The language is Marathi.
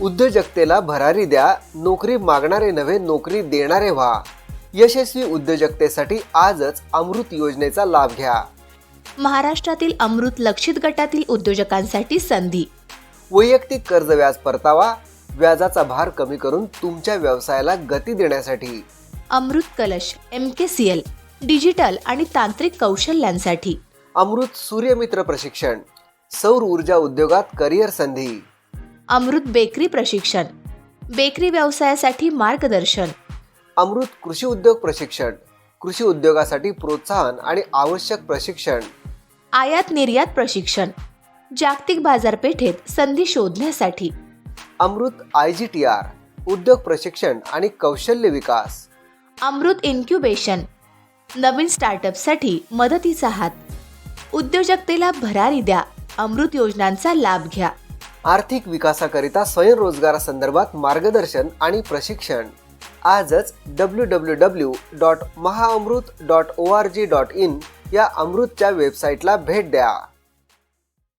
उद्योजकतेला भरारी द्या नोकरी मागणारे नव्हे नोकरी देणारे व्हा. यशस्वी उद्योजकतेसाठी आजच अमृत योजनेचा लाभ घ्या. महाराष्ट्रातील अमृत लक्षित गटातील उद्योजकांसाठी संधी. वैयक्तिक कर्ज व्याज परतावा व्याजाचा भार कमी करून तुमच्या व्यवसायाला गती देण्यासाठी. Amrut Kalash M K C L digital आणि तांत्रिक कौशल्यांसाठी. अमृत सूर्यमित्र प्रशिक्षण सौर ऊर्जा उद्योगात करिअर संधी. अमृत बेकरी प्रशिक्षण बेकरी व्यवसायासाठी मार्गदर्शन. अमृत कृषी उद्योग प्रशिक्षण कृषी उद्योगासाठी प्रोत्साहन आणि आवश्यक प्रशिक्षण. आयात निर्यात प्रशिक्षण जागतिक बाजारपेठेत संधी शोधण्यासाठी. Amrut I G T R उद्योग प्रशिक्षण आणि कौशल्य विकास. अमृत इन्क्युबेशन नवीन स्टार्टअपसाठी मदतीचा हात. उद्योजकतेला भरारी द्या अमृत योजनांचा लाभ घ्या. आर्थिक विकासाकरिता स्वयंरोजगारासंदर्भात मार्गदर्शन आणि प्रशिक्षण. आजच W W W dot Mahaamrut dot O R G dot in या अमृतच्या वेबसाईटला भेट द्या.